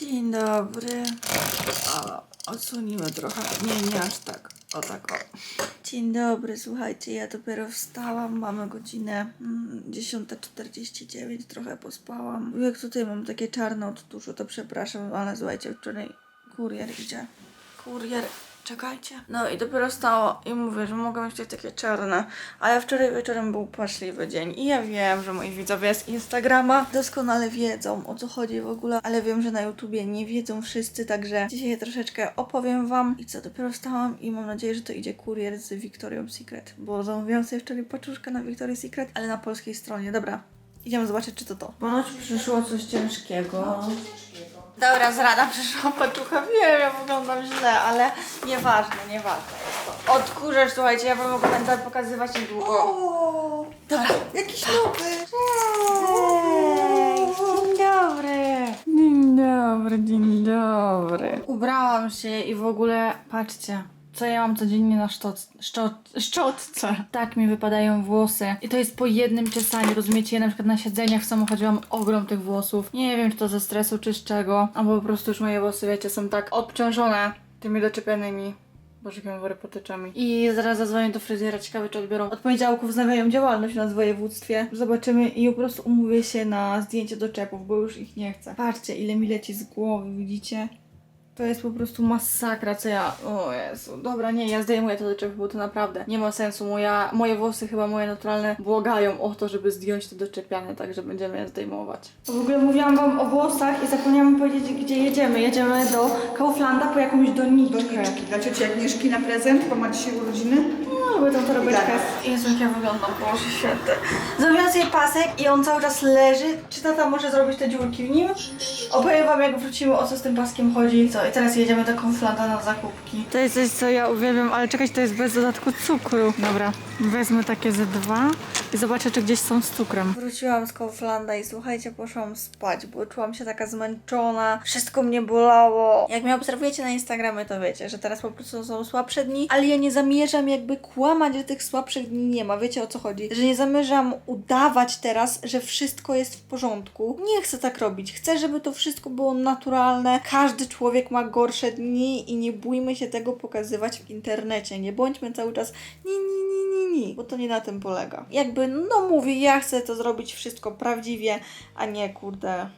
Dzień dobry. O, odsunimy trochę. Nie, nie aż tak. O tak o. Dzień dobry, słuchajcie, ja dopiero wstałam, mamy godzinę mm, 10.49, trochę pospałam. Jak tutaj mam takie czarne od tuszu, to przepraszam, ale słuchajcie, wczoraj kurier idzie. Kurier, czekajcie. No i dopiero stało i mówię, że mogę mieć tutaj takie czarne, ale wczoraj wieczorem był płaczliwy dzień i ja wiem, że moi widzowie z Instagrama doskonale wiedzą o co chodzi w ogóle, ale wiem, że na YouTubie nie wiedzą wszyscy, także dzisiaj troszeczkę opowiem wam i co, dopiero wstałam i mam nadzieję, że to idzie kurier z Victoria's Secret, bo zamówiłam sobie wczoraj paczuszkę na Victoria's Secret, ale na polskiej stronie, dobra. Idziemy zobaczyć, czy to to. Ponoć przyszło coś ciężkiego. Dobra, zrada przyszła paczucha. Wiem, ja wyglądam źle, ale nieważne, nieważne jest to. Odkurzacz, słuchajcie, ja wam mogę będę pokazywać niedługo. O, Dobra. jakiś nowy. Cześć! Dzień dobry! Dzień dobry, dzień dobry. Ubrałam się i w ogóle, patrzcie, co ja mam codziennie na szczot, szczot, szczotce. Tak mi wypadają włosy. I to jest po jednym czesaniu, rozumiecie? Ja na przykład na siedzeniach w samochodzie mam ogrom tych włosów. Nie wiem, czy to ze stresu, czy z czego. Albo po prostu już moje włosy, wiecie, są tak obciążone tymi doczepianymi jakie mam wory potyczami. I zaraz zadzwonię do fryzjera, ciekawe czy odbiorą. Od poniedziałku wznawiają działalność w województwie. Zobaczymy i po prostu umówię się na zdjęcie doczepów, bo już ich nie chcę. Patrzcie, ile mi leci z głowy, widzicie? To jest po prostu masakra, co ja... O Jezu, dobra, nie, ja zdejmuję to doczepy, bo to naprawdę nie ma sensu. Moja, moje włosy, chyba moje naturalne, błagają o to, żeby zdjąć te doczepiane, także będziemy je zdejmować. W ogóle mówiłam wam o włosach i zapomniałam powiedzieć, gdzie jedziemy. Jedziemy do Kauflanda po jakąś doniczkę. Doniczki dla cioci Agnieszki na prezent, bo ma dzisiaj urodziny. Bo tą torebeczkę. Jezu, jak ja wyglądam, Boże święty. Zrobiłam sobie pasek i on cały czas leży. Czy tata może zrobić te dziurki w nim? Opowiem wam, jak wrócimy, o co z tym paskiem chodzi. Co, i teraz jedziemy do Konflanda na zakupki. To jest coś, co ja uwielbiam, ale czekać, to jest bez dodatku cukru. Dobra, wezmę takie ze dwa i zobaczę, czy gdzieś są z cukrem. Wróciłam z Kauflanda i słuchajcie, poszłam spać, bo czułam się taka zmęczona, wszystko mnie bolało. Jak mnie obserwujecie na Instagramie, to wiecie, że teraz po prostu są słabsze dni, ale ja nie zamierzam jakby kłamać, że tych słabszych dni nie ma. Wiecie o co chodzi? Że nie zamierzam udawać teraz, że wszystko jest w porządku. Nie chcę tak robić. Chcę, żeby to wszystko było naturalne. Każdy człowiek ma gorsze dni i nie bójmy się tego pokazywać w internecie. Nie bądźmy cały czas ni, ni, ni, ni, ni, bo to nie na tym polega. Jakby, no mówię, ja chcę to zrobić wszystko prawdziwie, a nie kurde.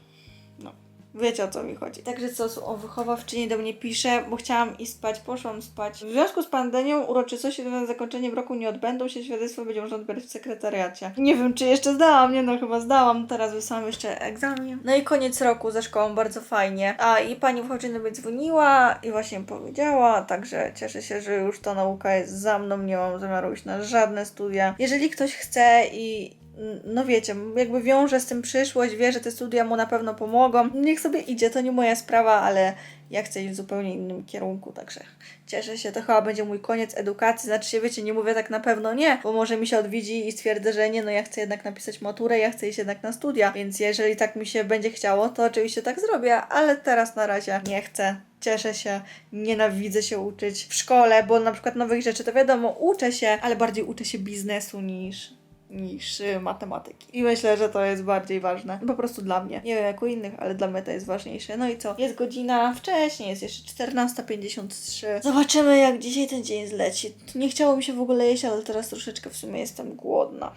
Wiecie o co mi chodzi. Także co, o wychowawczyni do mnie pisze, bo chciałam iść spać, poszłam spać. W związku z pandemią uroczystości związane z zakończeniem roku nie odbędą się, świadectwo będzie można odbierać w sekretariacie. Nie wiem, czy jeszcze zdałam, nie no, chyba zdałam, teraz wysłałam jeszcze egzamin. No i koniec roku ze szkołą, bardzo fajnie. A i pani wychowawczyni do mnie dzwoniła i właśnie powiedziała, także cieszę się, że już ta nauka jest za mną, nie mam zamiaru iść na żadne studia. Jeżeli ktoś chce i no wiecie, jakby wiąże z tym przyszłość, wie, że te studia mu na pewno pomogą. Niech sobie idzie, to nie moja sprawa, ale ja chcę iść w zupełnie innym kierunku, także cieszę się. To chyba będzie mój koniec edukacji. Znaczy się, wiecie, nie mówię tak na pewno nie, bo może mi się odwiedzi i stwierdzę, że nie, no ja chcę jednak napisać maturę, ja chcę iść jednak na studia, więc jeżeli tak mi się będzie chciało, to oczywiście tak zrobię, ale teraz na razie nie chcę. Cieszę się, nienawidzę się uczyć w szkole, bo na przykład nowych rzeczy to wiadomo, uczę się, ale bardziej uczę się biznesu niż niż y, matematyki. I myślę, że to jest bardziej ważne. Po prostu dla mnie. Nie wiem jak u innych, ale dla mnie to jest ważniejsze. No i co? Jest godzina wcześniej, jest jeszcze 14.53. Zobaczymy jak dzisiaj ten dzień zleci. Nie chciało mi się w ogóle jeść, ale teraz troszeczkę w sumie jestem głodna.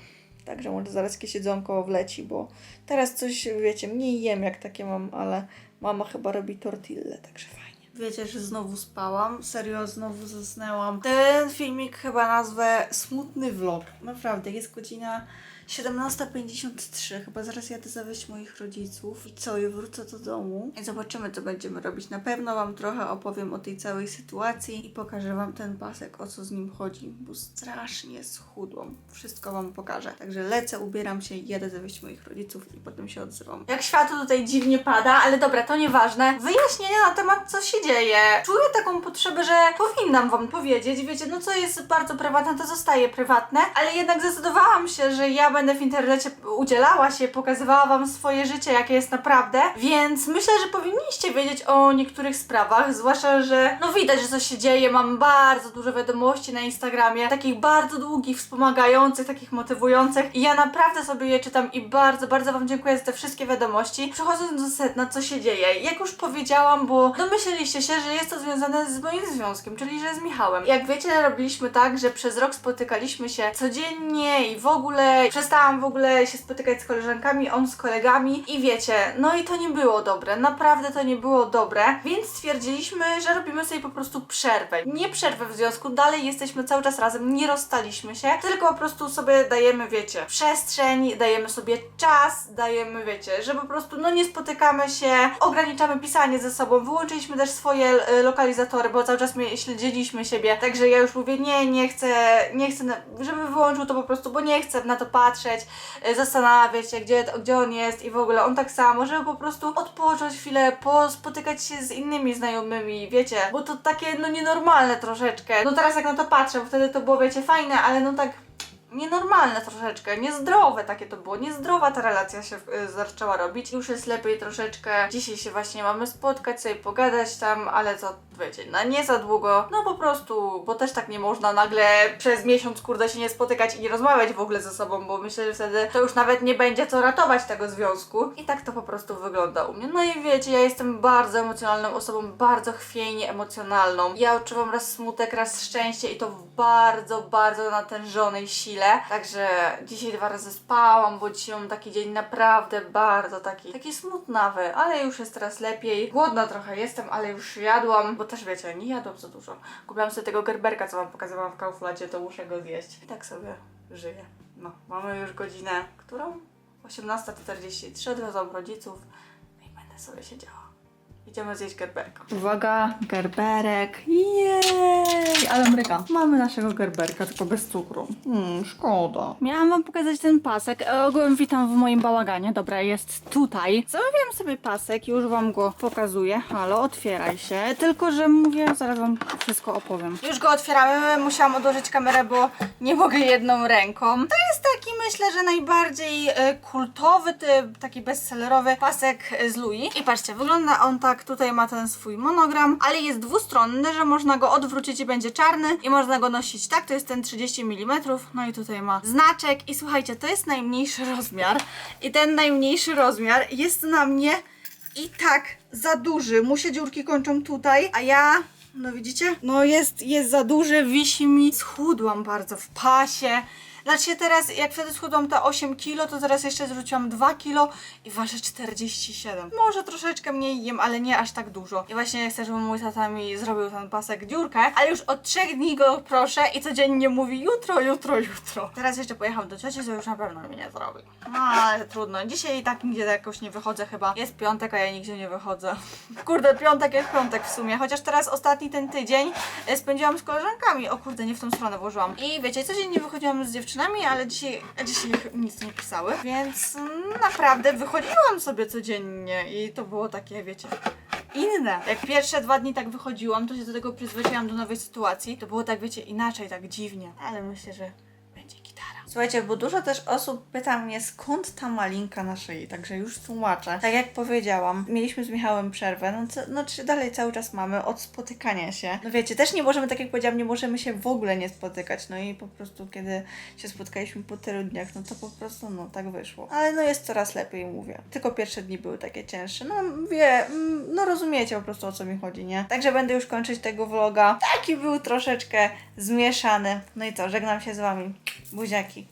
Także może zaraz jakieś jedzonko wleci, bo teraz coś, wiecie, mniej jem jak takie mam, ale mama chyba robi tortille, także fajnie. Wiecie, że znowu spałam. Serio, znowu zasnęłam. Ten filmik chyba nazwę Smutny Vlog. Naprawdę, jest godzina 17.53. Chyba zaraz jadę zawieźć moich rodziców. I co, i wrócę do domu. I zobaczymy, co będziemy robić. Na pewno Wam trochę opowiem o tej całej sytuacji i pokażę Wam ten pasek, o co z nim chodzi, bo strasznie schudłam. Wszystko Wam pokażę. Także lecę, ubieram się, jadę zawieźć moich rodziców i potem się odzywam. Jak światło tutaj dziwnie pada, ale dobra, to nieważne. Wyjaśnienia na temat, co się dzieje. Czuję taką potrzebę, że powinnam Wam powiedzieć. Wiecie, no co jest bardzo prywatne, to zostaje prywatne, ale jednak zdecydowałam się, że ja będę będę w internecie udzielała się, pokazywała wam swoje życie, jakie jest naprawdę, więc myślę, że powinniście wiedzieć o niektórych sprawach, zwłaszcza, że no widać, że coś się dzieje, mam bardzo dużo wiadomości na Instagramie, takich bardzo długich, wspomagających, takich motywujących i ja naprawdę sobie je czytam i bardzo, bardzo wam dziękuję za te wszystkie wiadomości. Przechodząc do sedna, co się dzieje, jak już powiedziałam, bo domyśleliście się, że jest to związane z moim związkiem, czyli że z Michałem. Jak wiecie, robiliśmy tak, że przez rok spotykaliśmy się codziennie i w ogóle przestałam w ogóle się spotykać z koleżankami, on z kolegami i wiecie, no i to nie było dobre, naprawdę to nie było dobre, więc stwierdziliśmy, że robimy sobie po prostu przerwę. Nie przerwę w związku, dalej jesteśmy cały czas razem, nie rozstaliśmy się, tylko po prostu sobie dajemy, wiecie, przestrzeń, dajemy sobie czas, dajemy, wiecie, że po prostu no nie spotykamy się, ograniczamy pisanie ze sobą, wyłączyliśmy też swoje e, lokalizatory, bo cały czas my śledziliśmy siebie, także ja już mówię, nie, nie chcę, nie chcę, żeby wyłączył to po prostu, bo nie chcę na to patrzeć, e, zastanawiać się, gdzie, gdzie on jest i w ogóle on tak samo, żeby po prostu odpocząć chwilę, pospotykać się z innymi znajomymi, wiecie, bo to takie no nienormalne troszeczkę. No teraz jak na to patrzę, bo wtedy to było, wiecie, fajne, ale no tak nienormalne troszeczkę, niezdrowe takie to było, niezdrowa ta relacja się y, zaczęła robić. Już jest lepiej troszeczkę. Dzisiaj się właśnie mamy spotkać, sobie pogadać tam, ale to wiecie, na nie za długo. No po prostu, bo też tak nie można nagle przez miesiąc kurde się nie spotykać i nie rozmawiać w ogóle ze sobą, bo myślę, że wtedy to już nawet nie będzie co ratować tego związku. I tak to po prostu wygląda u mnie. No i wiecie, ja jestem bardzo emocjonalną osobą, bardzo chwiejnie emocjonalną. Ja odczuwam raz smutek, raz szczęście i to w bardzo, bardzo natężonej sile. Także dzisiaj dwa razy spałam, bo dzisiaj mam taki dzień naprawdę bardzo taki, taki smutnawy, ale już jest teraz lepiej. Głodna trochę jestem, ale już jadłam, bo też wiecie, nie jadłam za dużo. Kupiłam sobie tego gerberka, co wam pokazywałam w Kauflandzie, to muszę go zjeść. I tak sobie żyję. No, mamy już godzinę, którą? 18.43, odwiozłam rodziców no i będę sobie siedziała. Idziemy zjeść gerberka. Uwaga, gerberek. Jej, ale mryka. Mamy naszego gerberka, tylko bez cukru. Hmm, szkoda. Miałam wam pokazać ten pasek. E, Ogółem witam w moim bałaganie. Dobra, jest tutaj. Zamówiłam sobie pasek, już wam go pokazuję. Halo, otwieraj się. Tylko, że mówię, zaraz wam wszystko opowiem. Już go otwieramy. Musiałam odłożyć kamerę, bo nie mogę jedną ręką. To jest taki, myślę, że najbardziej e, kultowy, ty, taki bestsellerowy pasek z Louis. I patrzcie, wygląda on tak, tutaj ma ten swój monogram, ale jest dwustronny, że można go odwrócić i będzie czarny i można go nosić tak, to jest ten 30 mm, no i tutaj ma znaczek i słuchajcie, to jest najmniejszy rozmiar i ten najmniejszy rozmiar jest na mnie i tak za duży, mu się dziurki kończą tutaj, a ja no widzicie? No jest, jest za duży, wisi mi. Schudłam bardzo w pasie. Znaczy teraz, jak wtedy schudłam te 8 kilo, to teraz jeszcze zwróciłam 2 kilo i waży 47. Może troszeczkę mniej jem, ale nie aż tak dużo. I właśnie chcę, żeby mój tata mi zrobił ten pasek dziurkę, ale już od 3 dni go proszę i codziennie mówi jutro, jutro, jutro. Teraz jeszcze pojechałam do cioci, to już na pewno mi nie zrobi. No ale trudno. Dzisiaj i tak nigdzie jakoś nie wychodzę chyba. Jest piątek, a ja nigdzie nie wychodzę. Kurde, piątek jest piątek w sumie. Chociaż teraz ostatni ten tydzień e, spędziłam z koleżankami. O kurde, nie w tą stronę włożyłam. I wiecie, codziennie wychodziłam z dziewczynami, ale dzisiaj, dzisiaj nic nie pisały. Więc naprawdę wychodziłam sobie codziennie i to było takie, wiecie, inne. Jak pierwsze dwa dni tak wychodziłam, to się do tego przyzwyczaiłam do nowej sytuacji. To było tak, wiecie, inaczej, tak dziwnie. Ale myślę, że. Słuchajcie, bo dużo też osób pyta mnie, skąd ta malinka na szyi, także już tłumaczę. Tak jak powiedziałam, mieliśmy z Michałem przerwę, no, co, no czy dalej cały czas mamy od spotykania się. No wiecie, też nie możemy, tak jak powiedziałam, nie możemy się w ogóle nie spotykać, no i po prostu kiedy się spotkaliśmy po tylu dniach, no to po prostu, no tak wyszło. Ale no jest coraz lepiej, mówię. Tylko pierwsze dni były takie cięższe, no wie, mm, no rozumiecie po prostu o co mi chodzi, nie? Także będę już kończyć tego vloga. Taki był troszeczkę zmieszany. No i co, żegnam się z wami. Bujac.